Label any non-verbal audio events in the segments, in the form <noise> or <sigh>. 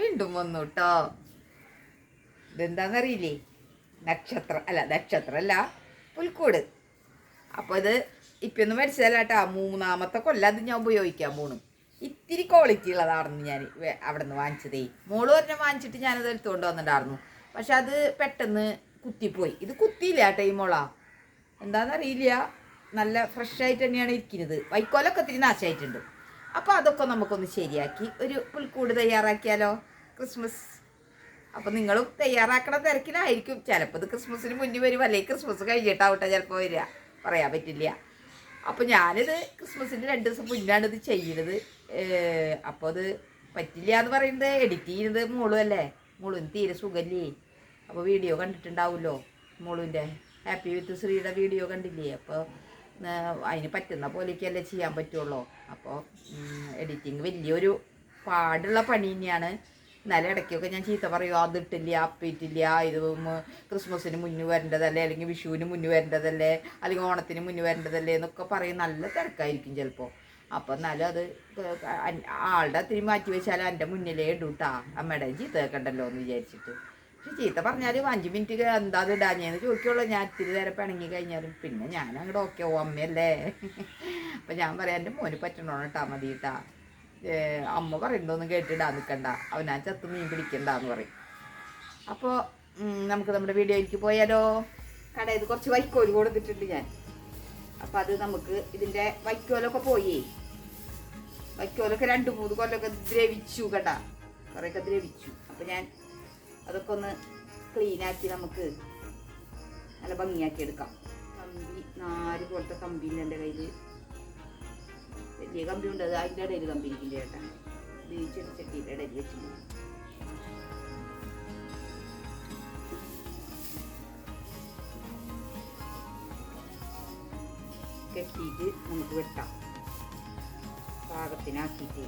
വീണ്ടും വന്നു കേട്ടോ ഇതെന്താണെന്നറിയില്ലേ നക്ഷത്ര അല്ല നക്ഷത്രം അല്ല പുൽക്കൂട്. അപ്പോൾ ഇത് ഇപ്പൊന്നും മനസ്സിലല്ല കേട്ടോ മൂന്നാമത്തെ കൊല്ലം അത് ഞാൻ ഉപയോഗിക്കാൻ പോണു. ഇത്തിരി ക്വാളിറ്റി ഉള്ളതാണെന്ന് ഞാൻ അവിടെ നിന്ന് വാങ്ങിച്ചതേ. മോൾ പറഞ്ഞ വാങ്ങിച്ചിട്ട് ഞാനത് എടുത്തുകൊണ്ട് വന്നിട്ടുണ്ടായിരുന്നു പക്ഷെ അത് പെട്ടെന്ന് കുത്തിപ്പോയി. ഇത് കുത്തിയില്ല കേട്ടോ ഈ മോള. എന്താണെന്നറിയില്ല നല്ല ഫ്രഷായിട്ട് തന്നെയാണ് ഇരിക്കുന്നത്. വൈക്കോലൊക്കെ ഇത്തിരി നാശമായിട്ടുണ്ട് അപ്പോൾ അതൊക്കെ നമുക്കൊന്ന് ശരിയാക്കി ഒരു പുൽക്കൂട് തയ്യാറാക്കിയാലോ? ക്രിസ്മസ്. അപ്പം നിങ്ങളും തയ്യാറാക്കണ തിരക്കിലായിരിക്കും. ചിലപ്പോൾ ഇത് ക്രിസ്മസിന് മുന്നിൽ വരും അല്ലെങ്കിൽ ക്രിസ്മസ് കഴിഞ്ഞിട്ടാവട്ടെ ചിലപ്പോൾ വരിക. പറയാൻ പറ്റില്ല. അപ്പോൾ ഞാനിത് ക്രിസ്മസിന്റെ രണ്ട് ദിവസം മുന്നാണ് ഇത് ചെയ്യുന്നത് അപ്പോൾ അത് പറ്റില്ല എന്ന് പറയുന്നത് എഡിറ്റ് ചെയ്യുന്നത് മോളും അല്ലേ? മോളും തീരെ സുഖല്ലേ? അപ്പോൾ വീഡിയോ കണ്ടിട്ടുണ്ടാവുമല്ലോ മോളുവിന്റെ ഹാപ്പി വിത്ത് ശ്രീയുടെ വീഡിയോ കണ്ടില്ലേ? അപ്പോൾ അതിന് പറ്റുന്ന പോലെയൊക്കെയല്ലേ ചെയ്യാൻ പറ്റുള്ളൂ. അപ്പോൾ എഡിറ്റിങ് വലിയൊരു പാടുള്ള പണി തന്നെയാണ്. എന്നാലും ഇടയ്ക്കൊക്കെ ഞാൻ ചീത്ത പറയും അത് ഇട്ടില്ല അപ്പിട്ടില്ല ഇത് ക്രിസ്മസിന് മുന്നു വരേണ്ടതല്ലേ അല്ലെങ്കിൽ വിഷുവിന് മുന്നു വരേണ്ടതല്ലേ അല്ലെങ്കിൽ ഓണത്തിന് മുന്നു വരേണ്ടതല്ലേ എന്നൊക്കെ പറയും. നല്ല തിരക്കായിരിക്കും ചിലപ്പോൾ അപ്പം എന്നാലും അത് ആളുടെ അത്തിരി മാറ്റി വെച്ചാൽ എന്റെ മുന്നിലേ ഇടൂട്ടാ അമ്മയുടെ ചീത്ത കേൾക്കണ്ടല്ലോ എന്ന് വിചാരിച്ചിട്ട്. പക്ഷെ ചീത്ത പറഞ്ഞാൽ അഞ്ച് മിനിറ്റ് എന്താ അത് ഇടാഞ്ഞെന്ന് ചോദിക്കുള്ളൂ. ഞാൻ ഇത്തിരി നേരം പിണങ്ങി കഴിഞ്ഞാലും പിന്നെ ഞാൻ അങ്ങോട്ട് ഓക്കെ ഓ അമ്മയല്ലേ? അപ്പം ഞാൻ പറയാം എന്റെ മോന് പറ്റണോ കേട്ടാ മതി കേട്ടാ അമ്മ പറയുന്നതൊന്നും കേട്ടിടാൻ നിൽക്കണ്ട അവനാ ചത്ത് മീൻ പിടിക്കണ്ടെന്ന് പറയും. അപ്പോൾ നമുക്ക് നമ്മുടെ വീഡിയോയിലേക്ക് പോയാലോ? കടയിൽ കുറച്ച് വൈക്കോൽ കൊടുത്തിട്ടുണ്ട് ഞാൻ. അപ്പം അത് നമുക്ക് ഇതിന്റെ വൈക്കോലൊക്കെ പോയി. വൈക്കോലൊക്കെ രണ്ട് മൂന്ന് കൊല്ലമൊക്കെ ദ്രവിച്ചു കേട്ടാ. കുറേയൊക്കെ ദ്രവിച്ചു. അപ്പം ഞാൻ അതൊക്കെ ഒന്ന് ക്ലീനാക്കി നമുക്ക് നല്ല ഭംഗിയാക്കി എടുക്കാം. കമ്പി നാല് പോലത്തെ കമ്പിന്റെ എന്റെ കയ്യിൽ വലിയ കമ്പി ഉണ്ട്. അത് അതിന്റെ ഇടയിൽ കമ്പി ഇരിക്കില്ല ചേട്ടാ ഇത് ചട്ടിയുടെ ഇടയിൽ വെച്ച് കെട്ടിയിട്ട് നമുക്ക് വെട്ടാം. പാകത്തിനാക്കിയിട്ട്.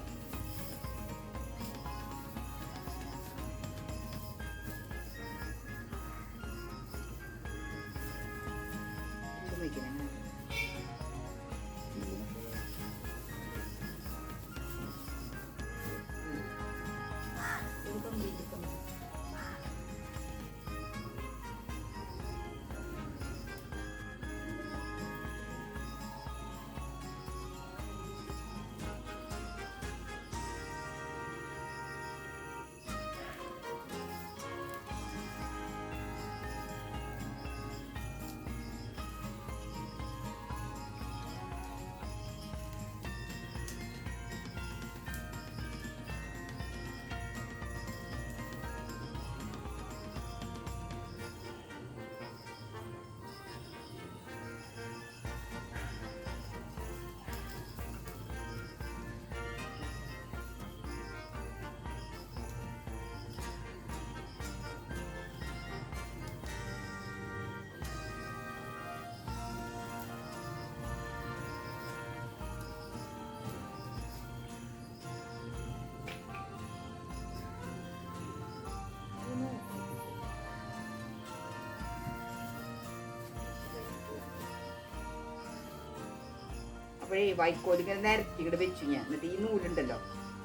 അപ്പോഴേ വൈക്കോൽ ഇങ്ങനെ നിരത്തി ഇവിടെ വെച്ചു ഞാൻ. എന്നിട്ട് ഈ നൂലുണ്ടല്ലോ.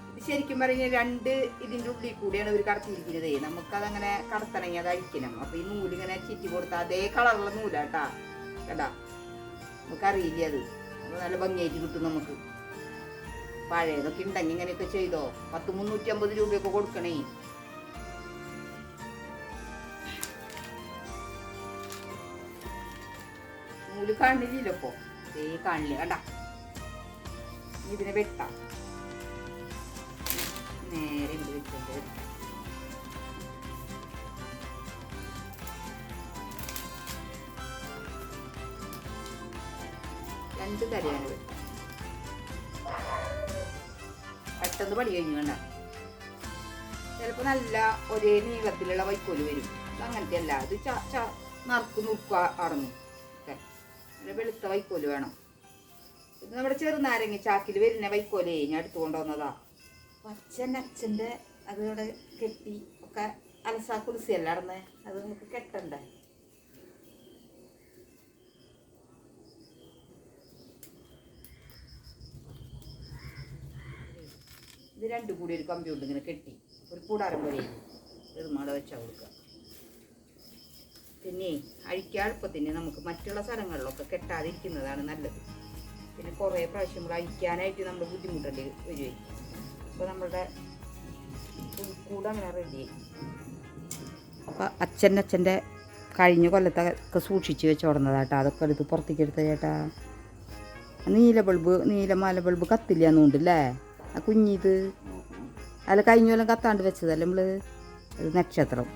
ഇത് ശരിക്കും പറഞ്ഞാൽ രണ്ട് ഇതിന്റെ ഉള്ളിൽ കൂടിയാണ് ഇവർ കടത്തിയിരിക്കുന്നത്. നമുക്കതങ്ങനെ കടത്തണമെങ്കിൽ അത് അഴിക്കണം അപ്പോൾ ഈ നൂലിങ്ങനെ ചിറ്റി കൊടുത്താൽ അതേ കളറുള്ള നൂലാട്ടാ. കേട്ടാ നമുക്കറിയില്ല അത്? നല്ല ഭംഗിയായിട്ട് കിട്ടും നമുക്ക്. പഴയതൊക്കെ ഉണ്ടെങ്കിൽ ഇങ്ങനെയൊക്കെ ചെയ്തോ? പത്ത് മുന്നൂറ്റി അമ്പത് രൂപയൊക്കെ കൊടുക്കണേ. നൂൽ കാണില്ലല്ലോ ഇപ്പോ. ദേ കാണില്ല? ഇനി ഇതിനെ വെട്ടാം. നേരെ എന്ത് വെച്ചിട്ട് വെട്ടാം രണ്ട് തരയാണ് വെട്ടാം പെട്ടെന്ന് പണി കഴിഞ്ഞു ചിലപ്പോൾ നല്ല ഒരേ നീളത്തിലുള്ള വൈക്കോൽ വരും. അങ്ങനത്തെ അല്ല അത് ച നറുക്ക് നുറുക്ക അടങ്ങും വെളുത്ത വൈക്കോൽ വേണം. ഇത് നമ്മുടെ ചെറുനാരങ്ങ ചാക്കിൽ വരുന്ന വൈക്കോലേ ഞാൻ എടുത്തു കൊണ്ടുവന്നതാ. അച്ഛൻ അച്ഛന്റെ അതോടെ കെട്ടി ഒക്കെ അലസാ കുളിസിയല്ല അടന്ന് അത് നമുക്ക് കെട്ടണ്ടേ? ഇത് രണ്ടും കൂടി ഒരു കമ്പി കൊണ്ട് ഇങ്ങനെ കെട്ടി. ഒരു കൂടാരം പോലെ ഇത് മട വെച്ചാൽ കൊടുക്കുക പിന്നെ അഴിക്കാൾപ്പത്തിന് നമുക്ക് മറ്റുള്ള സ്ഥലങ്ങളിലൊക്കെ കെട്ടാതിരിക്കുന്നതാണ് നല്ലത്. പിന്നെ കുറേ പ്രാവശ്യം നമ്മൾ അഴിക്കാനായിട്ട് നമ്മൾ ബുദ്ധിമുട്ടേണ്ടി വരുവേ. അപ്പോൾ നമ്മളുടെ കൂടെ അങ്ങനെ റെഡി അപ്പോൾ അച്ഛൻ അച്ഛന്റെ കഴിഞ്ഞ കൊല്ലത്തെ ഒക്കെ സൂക്ഷിച്ച് വെച്ചോടുന്നതാട്ടോ അതൊക്കെ എടുത്ത് പുറത്തേക്ക് എടുത്ത ചേട്ടാ നീല ബൾബ് നീല മാല ബൾബ് കത്തില്ല എന്നുണ്ടല്ലേ ആ കുഞ്ഞിത്. അല്ല കഴിഞ്ഞ കൊല്ലം കത്താണ്ട് വെച്ചതല്ലേ നമ്മൾ നക്ഷത്രം.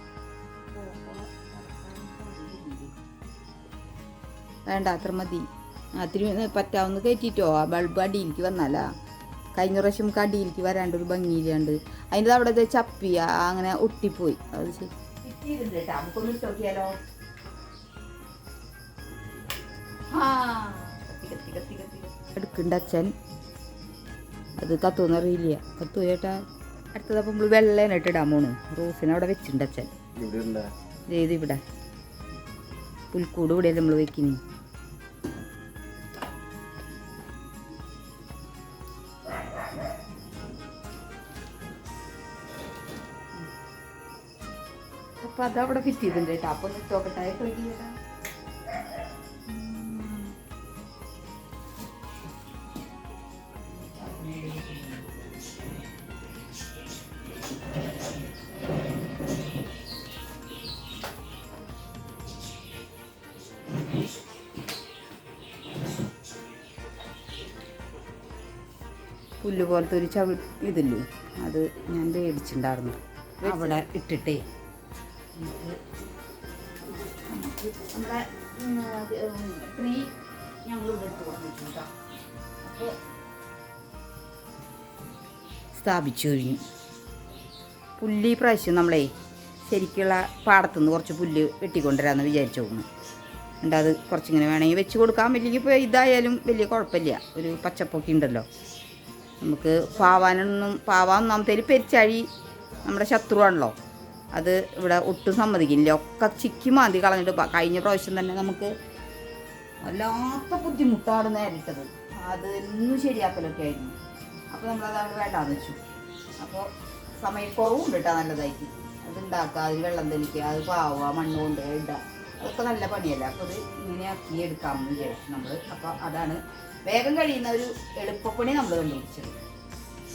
വേണ്ട അത്ര മതി. അത്തിരി പറ്റാവുന്ന കയറ്റിയിട്ടോ ആ ബൾബ് അടിയിലേക്ക് വന്നാലാ. കഴിഞ്ഞ പ്രാവശ്യം നമുക്ക് അടിയിലേക്ക് വരാണ്ട് ഒരു ഭംഗിയില്ലാണ്ട്. അതിന്റെ അവിടെ ചപ്പിയ അങ്ങനെ ഒട്ടിപ്പോയി. അത് ശരി. എടുക്കുന്നുണ്ട് അച്ഛൻ. അത് കത്തുമെന്ന് അറിയില്ല. കത്തു ചേട്ടാ? അടുത്തതപ്പം നമ്മൾ വെള്ളേനായിട്ട് ഇടാൻ പോണു. റോസിനെ അവിടെ വെച്ചിട്ടുണ്ട് അച്ഛൻ. ഇത് ഇവിടെ. പുൽക്കൂട് ഇവിടെ നമ്മൾ വെക്കിനി. അതവിടെ ഫിറ്റ് ചെയ്തിട്ടുണ്ട് കേട്ടോ അപ്പൊ ഒന്ന് നോക്കട്ടെ ക്ലിക്ക് പുല്ല് പോലത്തെ ഒരു ചവി ഇതില്ലേ? അത് ഞാൻ മേടിച്ചിട്ടുണ്ടായിരുന്നു. അവിടെ ഇട്ടിട്ടേ. സ്ഥാപിച്ചു കഴിഞ്ഞു. പുല്ല് ഈ പ്രാവശ്യം നമ്മളെ ശരിക്കുള്ള പാടത്തുനിന്ന് കുറച്ച് പുല്ല് വെട്ടിക്കൊണ്ടുവരാമെന്ന് വിചാരിച്ചു പോകുന്നു. എന്നിട്ട് അത് കുറച്ചിങ്ങനെ വേണമെങ്കിൽ വെച്ച് കൊടുക്കാം. വലിയ ഇപ്പോൾ ഇതായാലും വലിയ കുഴപ്പമില്ല. ഒരു പച്ചപ്പൊക്കെ ഉണ്ടല്ലോ. നമുക്ക് പാവാനൊന്നും പാവാൻ ഒന്നാമത്തേൽ പെരിച്ചാഴി നമ്മുടെ ശത്രുവാണല്ലോ. അത് ഇവിടെ ഒട്ടും സമ്മതിക്കില്ല. ഒക്കെ ചിക്കി മാന്തി കളഞ്ഞിട്ട് കഴിഞ്ഞ പ്രാവശ്യം തന്നെ നമുക്ക് വല്ലാത്ത ബുദ്ധിമുട്ടാണ് നേരിട്ടത്. അത് എന്നും ശരിയാക്കലൊക്കെ ആയിരുന്നു. അപ്പോൾ നമ്മളത് അവിടെ വേണ്ടാന്ന് വെച്ചു. അപ്പോൾ സമയക്കുറവും കേട്ടോ നല്ലതായിട്ട്. അത് ഉണ്ടാക്കുക അതിൽ വെള്ളം തെളിക്കുക അത് പാവുക മണ്ണ് കൊണ്ട് ഇടുക അതൊക്കെ നല്ല പണിയല്ല. അപ്പോൾ അത് ഇങ്ങനെ ആക്കി എടുക്കാമെന്ന് വിചാരിച്ചു നമ്മൾ അപ്പോൾ അതാണ് വേഗം കഴിയുന്ന ഒരു എളുപ്പപ്പണി നമ്മൾ കണ്ടുപിടിച്ചത്.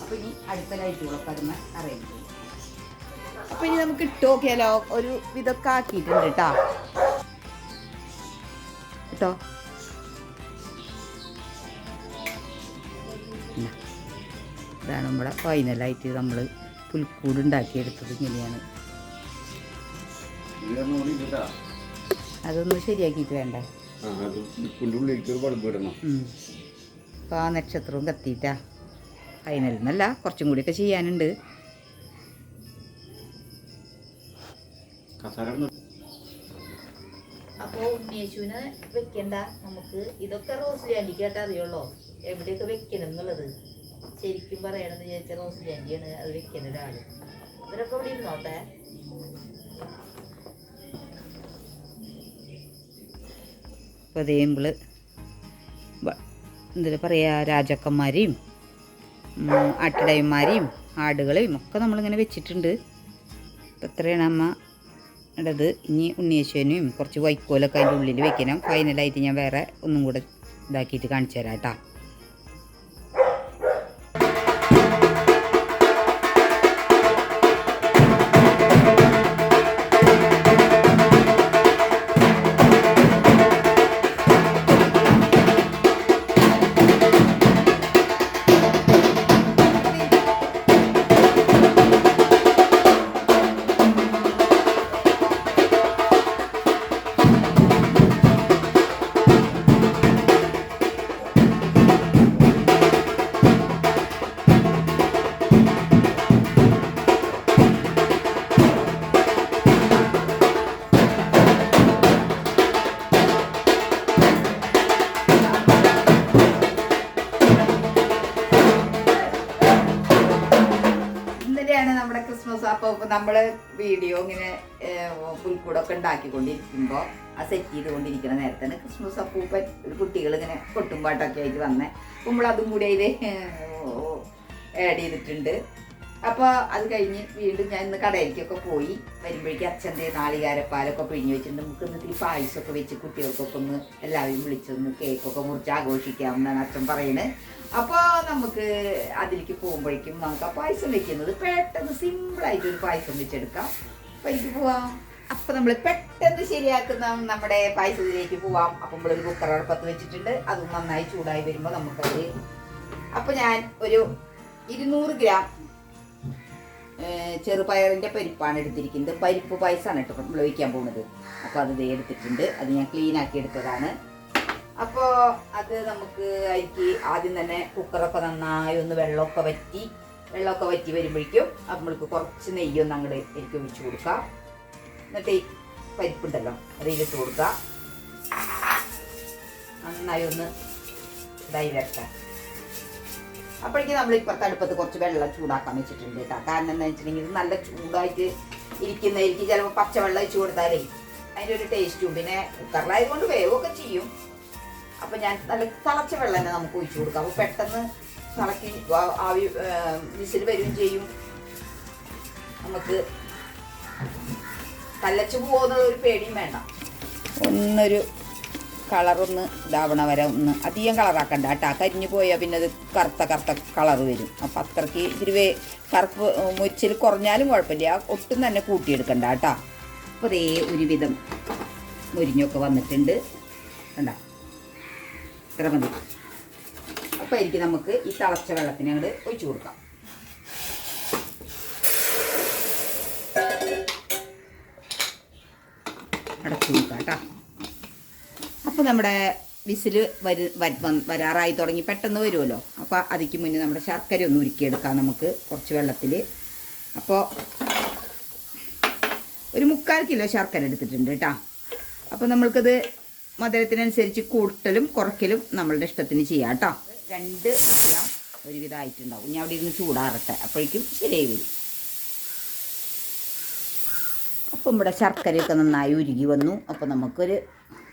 അപ്പോൾ ഇനി അടുത്ത ലൈറ്റുകളൊക്കെ അതിന് അറേഞ്ച് അപ്പോൾ ഇനി നമുക്ക് ഇട്ട് നോക്കിയാലോ? ഒരു ഇതൊക്കെ ആക്കിയിട്ടുണ്ട് കേട്ടോ. കേട്ടോ. ഇതാണ് നമ്മുടെ ഫൈനലായിട്ട് നമ്മൾ പുൽക്കൂട് ഉണ്ടാക്കിയെടുത്തത് ഇങ്ങനെയാണ്. അതൊന്ന് ശരിയാക്കിയിട്ട് വേണ്ടേ? അപ്പൊ അപ്പോൾ ആ നക്ഷത്രവും കത്തിയിട്ടാ. ഫൈനൽ എന്നല്ല കുറച്ചും കൂടിയൊക്കെ ചെയ്യാനുണ്ട്. അപ്പോൾ ഉണ്ണിയേശുവിനെ വെക്കണ്ട. നമുക്ക് ഇതൊക്കെ റോസ് കേട്ടാ അറിയുള്ളൂ എവിടെയൊക്കെ വെക്കണം എന്നുള്ളത്? ശരിക്കും പറയണമെന്ന് വിചാരിച്ച റോസ് ലാൻഡിയാണ് അത് വെക്കുന്ന ഒരാൾ ഇവരൊക്കെ ഇവിടെ ഇരുന്നോട്ടെ? അപ്പോൾ അതേ നമ്മൾ എന്താ പറയുക രാജാക്കന്മാരെയും ആട്ടിടയന്മാരെയും ആടുകളെയും ഒക്കെ നമ്മളിങ്ങനെ വെച്ചിട്ടുണ്ട്. ഇപ്പം എത്രയാണ് അമ്മ? ഇടത് ഇനി ഉണ്ണിയേശ്വനും കുറച്ച് വൈക്കോലൊക്കെ അതിന്റെ ഉള്ളിൽ വെക്കണം. ഫൈനലായിട്ട് ഞാൻ വേറെ ഒന്നും കൂടെ ഇതാക്കിയിട്ട് കാണിച്ചു തരാം കേട്ടോ. അപ്പോൾ നമ്മൾ വീഡിയോ ഇങ്ങനെ പുൽക്കൂടൊക്കെ ഉണ്ടാക്കിക്കൊണ്ടിരിക്കുമ്പോൾ ആ സെറ്റ് ചെയ്തുകൊണ്ടിരിക്കുന്ന നേരത്താണ് ക്രിസ്മസ് അപ്പൂപ്പൻ കുട്ടികൾ ഇങ്ങനെ കൊട്ടുംപാട്ടൊക്കെ ആയിട്ട് വന്നേ. അതും കൂടി അതിൽ ആഡ് ചെയ്തിട്ടുണ്ട്. അപ്പോൾ അത് കഴിഞ്ഞ് വീണ്ടും ഞാൻ ഇന്ന് കടയിലേക്കൊക്കെ പോയി. വരുമ്പോഴേക്കും അച്ഛന്റെ നാളികാരപ്പാലൊക്കെ പിഴിഞ്ഞ് വെച്ചിട്ടുണ്ട്. നമുക്ക് ഇന്ന് ഇത്തിരി പായസമൊക്കെ വെച്ച് കുട്ടികൾക്കൊക്കെ ഒന്ന് എല്ലാവരും വിളിച്ചൊന്ന് കേക്കൊക്കെ മുറിച്ച് ആഘോഷിക്കാം എന്നാണ് അച്ഛൻ പറയുന്നത് അപ്പോൾ നമുക്ക് അതിലേക്ക് പോകുമ്പോഴേക്കും നമുക്ക് ആ പായസം വെക്കുന്നത് പെട്ടെന്ന് സിമ്പിളായിട്ട് ഒരു പായസം വെച്ചെടുക്കാം. അപ്പോൾ എനിക്ക് പോവാം. അപ്പോൾ നമ്മൾ പെട്ടെന്ന് ശരിയാക്കുന്ന നമ്മുടെ പായസത്തിലേക്ക് പോവാം. അപ്പം നമ്മളൊരു കുക്കർ അടുപ്പത്ത് വെച്ചിട്ടുണ്ട്. അത് നന്നായി ചൂടായി വരുമ്പോൾ നമുക്കത് അപ്പോൾ ഞാൻ ഒരു ഇരുന്നൂറ് ഗ്രാം ചെറുപയറിന്റെ പരിപ്പാണ് എടുത്തിരിക്കുന്നത്. പരിപ്പ് പായസമാണ് കേട്ടോ നമ്മൾ ഒഴിക്കാൻ പോകുന്നത് അപ്പോൾ അത് എടുത്തിട്ടുണ്ട്. അത് ഞാൻ ക്ലീൻ ആക്കി എടുത്തതാണ്. അപ്പോൾ അത് നമുക്ക് അരിക്ക് ആദ്യം തന്നെ കുക്കറൊക്കെ നന്നായി ഒന്ന് വെള്ളമൊക്കെ വറ്റി വെള്ളമൊക്കെ വറ്റി വരുമ്പോഴേക്കും നമ്മൾക്ക് കുറച്ച് നെയ്യൊന്ന് അങ്ങോട്ട് എനിക്ക് ഒഴിച്ചു കൊടുക്കാം. എന്നിട്ട് ഈ പരിപ്പുണ്ടല്ലോ അത് ഇതിലിട്ട് കൊടുക്കുക നന്നായി ഒന്ന് ഇതായി വരട്ടെ. അപ്പോഴേക്കും നമ്മൾ ഇപ്പുറത്തെ അടുപ്പത്ത് കുറച്ച് വെള്ളം ചൂടാക്കാൻ വെച്ചിട്ടുണ്ട് കേട്ടോ. കാരണം എന്താ വെച്ചിട്ടുണ്ടെങ്കിൽ നല്ല ചൂടായിട്ട് ഇരിക്കുന്നതായിരിക്കും. ചിലപ്പോൾ പച്ചവെള്ളം വെച്ച് കൊടുത്താലേ അതിന്റെ ഒരു ടേസ്റ്റും. പിന്നെ കുക്കറിലായതുകൊണ്ട് വേവൊക്കെ ചെയ്യും. അപ്പം ഞാൻ നല്ല തിളച്ച വെള്ളം തന്നെ നമുക്ക് ഒഴിച്ചു കൊടുക്കാം. അപ്പോൾ പെട്ടെന്ന് തിളക്കി ആവി വിസിൽ വരികയും ചെയ്യും. നമുക്ക് കല്ലച്ചു പോകുന്നുള്ള ഒരു പേടിയും വേണ്ട. ഒന്നൊരു കളറൊന്ന് ഇതാവണ വരെ ഒന്ന് അധികം കളറാക്കണ്ട കേട്ടോ. കരിഞ്ഞു പോയാൽ പിന്നെ അത് കറുത്ത കറുത്ത കളർ വരും. അപ്പം അത്രയ്ക്ക് ഇത്തിരി കറുപ്പ് മുരിച്ചിൽ കുറഞ്ഞാലും കുഴപ്പമില്ല. ഒട്ടും തന്നെ കൂട്ടിയെടുക്കണ്ട കേട്ടോ. അപ്പോൾ അതേ ഒരുവിധം മുരിഞ്ഞൊക്കെ വന്നിട്ടുണ്ട്. കണ്ട? ഇത്ര മതി. അപ്പോൾ എനിക്ക് നമുക്ക് ഈ തിളച്ച വെള്ളത്തിന് അങ്ങോട്ട് ഒഴിച്ചു കൊടുക്കാം. അടച്ചു കൊടുക്കാം കേട്ടോ. അപ്പോൾ നമ്മുടെ വിസിൽ വരു വര- വരാറായി തുടങ്ങി. പെട്ടെന്ന് വരുമല്ലോ. അപ്പോൾ അതിക്ക് മുന്നേ നമ്മുടെ ശർക്കര ഒന്ന് ഉരുക്കിയെടുക്കാം നമുക്ക് കുറച്ച് വെള്ളത്തിൽ അപ്പോൾ ഒരു മുക്കാൽ കിലോ ശർക്കര എടുത്തിട്ടുണ്ട് കേട്ടോ. അപ്പോൾ നമ്മൾക്കത് മധുരത്തിനനുസരിച്ച് കൂട്ടലും കുറയ്ക്കലും നമ്മളുടെ ഇഷ്ടത്തിന് ചെയ്യാം കേട്ടോ. രണ്ട് ഗ്രാം ഒരുവിധമായിട്ടുണ്ടാവും ഞാൻ അവിടെ ഇരുന്ന് ചൂടാറട്ടെ. അപ്പോഴേക്കും ശരിയായി വരും. അപ്പം ഇവിടെ ശർക്കരയൊക്കെ നന്നായി ഉരുകി വന്നു. അപ്പോൾ നമുക്കൊരു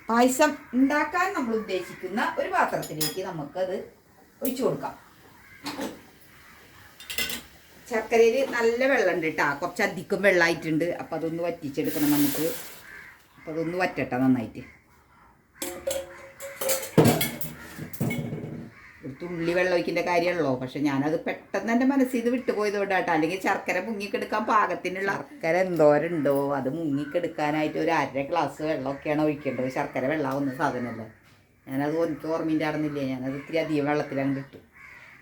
പായസം ഉണ്ടാക്കാൻ നമ്മൾ ഉദ്ദേശിക്കുന്ന ഒരു പാത്രത്തിലേക്ക് നമുക്കത് ഒഴിച്ചു കൊടുക്കാം. ശർക്കരയിൽ നല്ല വെള്ളമുണ്ട് കേട്ടോ കുറച്ചധികം വെള്ളമായിട്ടുണ്ട്. അപ്പം അതൊന്ന് വറ്റിച്ചെടുക്കണം നമുക്ക്. അപ്പം അതൊന്ന് വറ്റട്ടെ നന്നായിട്ട്. ഒരു തുള്ളി വെള്ളം ഒഴിക്കേണ്ട കാര്യമുള്ളൂ പക്ഷെ ഞാനത് പെട്ടെന്ന് എന്റെ മനസ്സിൽ ഇത് വിട്ടുപോയതുകൊണ്ടാട്ടോ. അല്ലെങ്കിൽ ശർക്കര മുങ്ങിക്കെടുക്കാൻ പാകത്തിനുള്ള ശർക്കര എന്തോരുണ്ടോ? അത് മുങ്ങിക്കെടുക്കാനായിട്ട് ഒരു അര ഗ്ലാസ് വെള്ളമൊക്കെയാണ് ഒഴിക്കേണ്ടത്. ശർക്കര വെള്ളമാവുന്ന സാധനമല്ലേ? ഞാനത് എനിക്ക് ഓർമ്മയിന്റെ അറിഞ്ഞില്ലേ ഞാനത് ഇത്തിരി അധികം വെള്ളത്തിലങ്ങ് ഇട്ടു.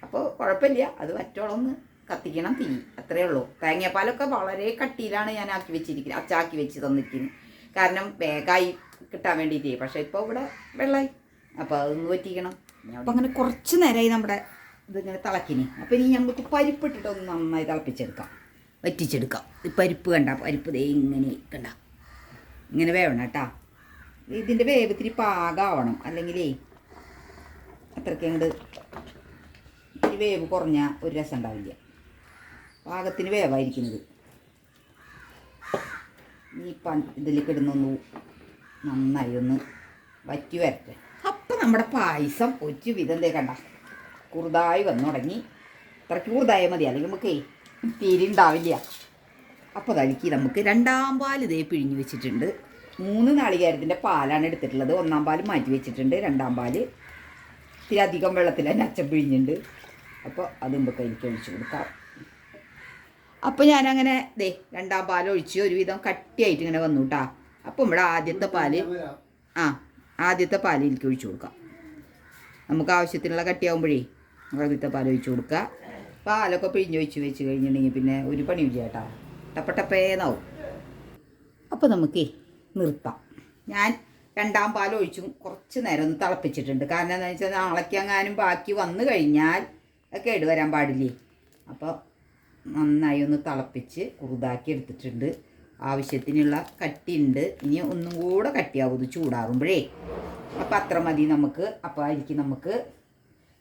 അപ്പോൾ കുഴപ്പമില്ല. അത് മറ്റോളൊന്ന് കത്തിക്കണം തീ. അത്രയേ ഉള്ളൂ. തേങ്ങാപ്പാലൊക്കെ വളരെ കട്ടിയിലാണ് ഞാൻ ആക്കി വെച്ചിരിക്കുന്നത്. അച്ചാക്കി വെച്ച് തന്നിരിക്കുന്നത്. കാരണം വേഗമായി കിട്ടാൻ വേണ്ടിയിട്ടേ. പക്ഷേ ഇപ്പോൾ ഇവിടെ വെള്ളമായി. അപ്പോൾ അതൊന്ന് പറ്റിക്കണം അപ്പം അങ്ങനെ കുറച്ച് നേരമായി നമ്മുടെ ഇതിങ്ങനെ തിളക്കിനി. അപ്പോൾ ഇനി നമുക്ക് പരിപ്പിട്ടിട്ടൊന്ന് നന്നായി തിളപ്പിച്ചെടുക്കാം. വറ്റിച്ചെടുക്കാം. ഈ പരിപ്പ് കണ്ട പരിപ്പ് ദേ ഇങ്ങനെ കണ്ട. ഇങ്ങനെ വേവണം കേട്ടാ. ഇതിന്റെ വേവത്തിരി പാകാവണം. അല്ലെങ്കിലേ അത്രയ്ക്ക് അങ്ങോട്ട് ഇത്തിരി വേവ് കുറഞ്ഞ ഒരു രസം ഉണ്ടാവില്ല. പാകത്തിന് വേവായിരിക്കുന്നത്. ഈ പ ഇതിലേക്ക് ഇടുന്നൊന്ന് നന്നായി ഒന്ന് വറ്റി വരട്ടെ. അപ്പം നമ്മുടെ പായസം ഒരു വിധം കണ്ട. കുറുതായി വന്നു തുടങ്ങി. അത്ര കുറുതായ മതി. അല്ലെങ്കിൽ നമുക്ക് തീരെ ഉണ്ടാവില്ല. അപ്പോൾ അതെനിക്ക് നമുക്ക് രണ്ടാം പാൽ ഇതേ പിഴിഞ്ഞ് വെച്ചിട്ടുണ്ട്. മൂന്ന് നാളികേരത്തിന്റെ പാലാണ് എടുത്തിട്ടുള്ളത്. ഒന്നാം പാൽ മാറ്റി വെച്ചിട്ടുണ്ട്. രണ്ടാം പാൽ ഇത്തിരി അധികം വെള്ളത്തിൽ തന്നെ അച്ഛൻ പിഴിഞ്ഞുണ്ട് അപ്പോൾ അത് നമുക്ക് എനിക്ക് ഒഴിച്ചു കൊടുക്കാം. അപ്പോൾ ഞാനങ്ങനെ ദേ രണ്ടാം പാൽ ഒഴിച്ച് ഒരുവിധം കട്ടിയായിട്ട് ഇങ്ങനെ വന്നു കേട്ടാ. അപ്പം ഇവിടെ ആദ്യത്തെ പാൽ ആ. ആദ്യത്തെ പാലിലേക്ക് ഒഴിച്ചു കൊടുക്കാം. നമുക്ക് ആവശ്യത്തിനുള്ള കട്ടിയാവുമ്പോഴേ ആദ്യത്തെ പാൽ ഒഴിച്ചു കൊടുക്കുക. പാലൊക്കെ പിഴിഞ്ഞ് ഒഴിച്ച് വെച്ച് കഴിഞ്ഞിട്ടുണ്ടെങ്കിൽ പിന്നെ ഒരു പണി കേട്ടോ. ടപ്പ ടപ്പേന്നാവും അപ്പോൾ നമുക്ക് നിർത്താം. ഞാൻ രണ്ടാം പാൽ ഒഴിച്ചും കുറച്ച് നേരം ഒന്ന് തിളപ്പിച്ചിട്ടുണ്ട്. കാരണം എന്താണെന്ന് വെച്ചാൽ നാളേക്കെങ്ങാനും ബാക്കി വന്നു കഴിഞ്ഞാൽ കേടുവരാൻ പാടില്ലേ? അപ്പോൾ നന്നായി ഒന്ന് തിളപ്പിച്ച് കുറുതാക്കി എടുത്തിട്ടുണ്ട്. ആവശ്യത്തിനുള്ള കട്ടിയുണ്ട്. ഇനി ഒന്നും കൂടെ കട്ടിയാവും. ഇത് ചൂടാറുമ്പോഴേ. അപ്പം അത്ര മതി നമുക്ക്. അപ്പോൾ അതിലേക്ക് നമുക്ക്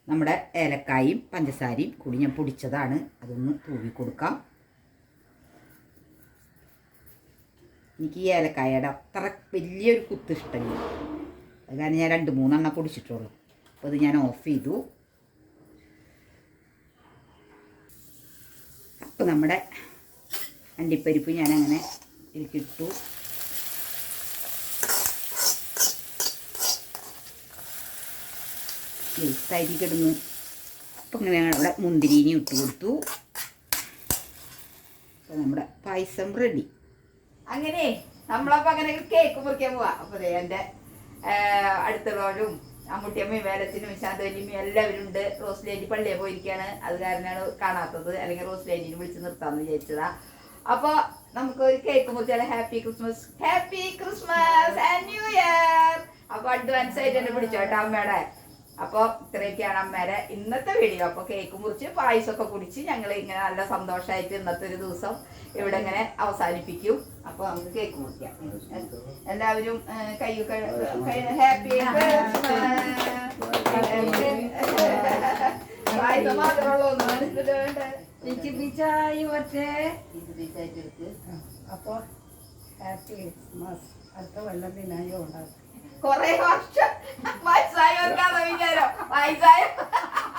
നമ്മുടെ ഏലക്കായും പഞ്ചസാരയും കൂടി ഞാൻ പൊടിച്ചതാണ്. അതൊന്ന് തൂവി കൊടുക്കാം. എനിക്ക് ഈ ഏലക്കായയുടെ അത്ര വലിയൊരു കുത്ത് ഇഷ്ടമില്ല. അത് കാരണം ഞാൻ രണ്ട് മൂന്നെണ്ണം പൊടിച്ചിട്ടുള്ളൂ. അപ്പോൾ ഇത് ഞാൻ ഓഫ് ചെയ്തു. അപ്പം അപ്പോൾ നമ്മുടെ അണ്ടിപ്പരിപ്പ് ഞാൻ ഇതിലേക്കിട്ടു തരി കിടന്നു. അപ്പം ഇങ്ങനെ ഇവിടെ മുന്തിരിനി ഇട്ട് കൊടുത്തു. അപ്പം നമ്മുടെ പായസം റെഡി അങ്ങനെ നമ്മളപ്പോൾ അങ്ങനെ കേക്ക് മുറിക്കാൻ പോവാ. അപ്പോൾ എന്റെ അടുത്തുള്ളവരും അമ്മുട്ടിയമ്മയും വേലത്തിനും ശാന്തവല്ലിയും എല്ലാവരും ഉണ്ട്. റോസ് ലേഡി പള്ളിയെ പോയിരിക്കുകയാണ് അത് കാരണമാണ് കാണാത്തത്. അല്ലെങ്കിൽ റോസ് ലേഡിനെ വിളിച്ച് നിർത്താമെന്ന് വിചാരിച്ചതാ. അപ്പൊ നമുക്ക് ഒരു cake മുറിച്ചാൽ happy Christmas happy Christmas and new year അപ്പൊ അഡ്വാൻസ് ആയിട്ട് എന്നെ പിടിച്ചോട്ടെ അമ്മയുടെ. അപ്പോൾ ഇത്രയൊക്കെയാണ് അമ്മേരെ ഇന്നത്തെ വീഡിയോ അപ്പോൾ കേക്ക് മുറിച്ച് പായസമൊക്കെ കുടിച്ച് ഞങ്ങൾ ഇങ്ങനെ നല്ല സന്തോഷമായിട്ട് ഇന്നത്തെ ഒരു ദിവസം ഇവിടെ ഇങ്ങനെ അവസാനിപ്പിക്കും. അപ്പോൾ നമുക്ക് കേക്ക് മുറിക്കാം. എല്ലാവരും കൈയൊക്കെ ഹാപ്പി പായസം മാത്രമുള്ള ഒന്നും വേണ്ട അപ്പൊ ഹാപ്പി ക്രിസ്മസ് അടുത്ത വെള്ളത്തിനായോ ഉണ്ടാകും. കൊറേ വർഷം വയസ്സായവർക്കാണ് വിചാരം. വയസ്സായ.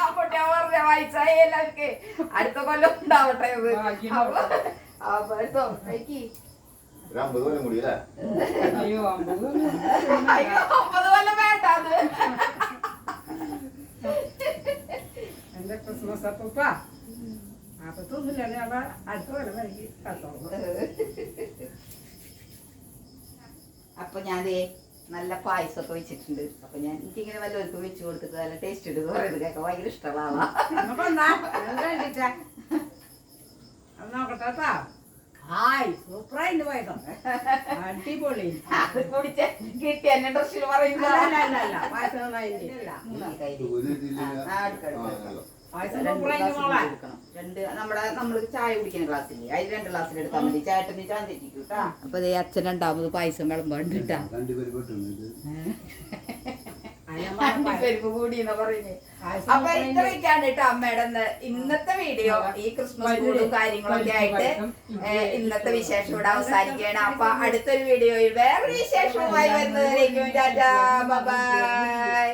അപ്പൊട്ടി പറഞ്ഞ വയസ്സായ എല്ലാവർക്കും. അടുത്ത കൊല്ലം ഉണ്ടാവട്ടെ. അപ്പൊ അപ്പൊ എടുത്തോ കഴിക്ക്. ഒരു അമ്പത് കൊല്ലം കൂടി അല്ലേ? അയ്യോ അമ്പത് <laughs> അയ്യോ, അമ്പത് കൊല്ലം വേണ്ട അത്. എന്റെ ക്രിസ്മസ് അപ്പൂപ്പ. അടുത്ത എനിക്ക് കത്തോളൂ അപ്പൊ ഞാൻ ദേ നല്ല പായസമൊക്കെ വെച്ചിട്ടുണ്ട്. അപ്പൊ ഞാൻ എനിക്കിങ്ങനെ വല്ലവർക്കും വെച്ചു കൊടുത്തിട്ട് നല്ല ടേസ്റ്റ് എടുത്ത് പറയുന്നത് കേൾക്കാൻ ഭയങ്കര ഇഷ്ടമുള്ള ആളാ. ഹായ് സൂപ്പറായിട്ട് പോയതോ അടിപൊളി. അത് കുടിച്ച് കിട്ടി എന്നെ ഡ്രസ്സിൽ പറയുന്നത് രണ്ട് നമ്മുടെ നമ്മൾ ചായ കുടിക്കുന്ന ഗ്ലാസ്സില്ലേ? അതിൽ രണ്ട് ഗ്ലാസ്സിൽ എടുത്താൽ മതി. ചേട്ടന് ചാൻ തെറ്റിക്കും കേട്ടാ അപ്പൊ ദേ അച്ഛൻ രണ്ടാമത് പായസം വിളമ്പാണ്ട് കേട്ടാ <laughs> അപ്പൊ ഇത്രയൊക്കെയാണ് കേട്ടോ അമ്മയുടെ ഇന്ന് ഇന്നത്തെ വീഡിയോ. ഈ ക്രിസ്മസ് കൂടും കാര്യങ്ങളൊക്കെ ആയിട്ട് ഇന്നത്തെ വിശേഷം ഇവിടെ അവസാനിക്കുകയാണ്. അപ്പൊ അടുത്തൊരു വീഡിയോയിൽ വേറൊരു വിശേഷവുമായി വരുന്നതിലേക്കും ടാറ്റാ. ബൈ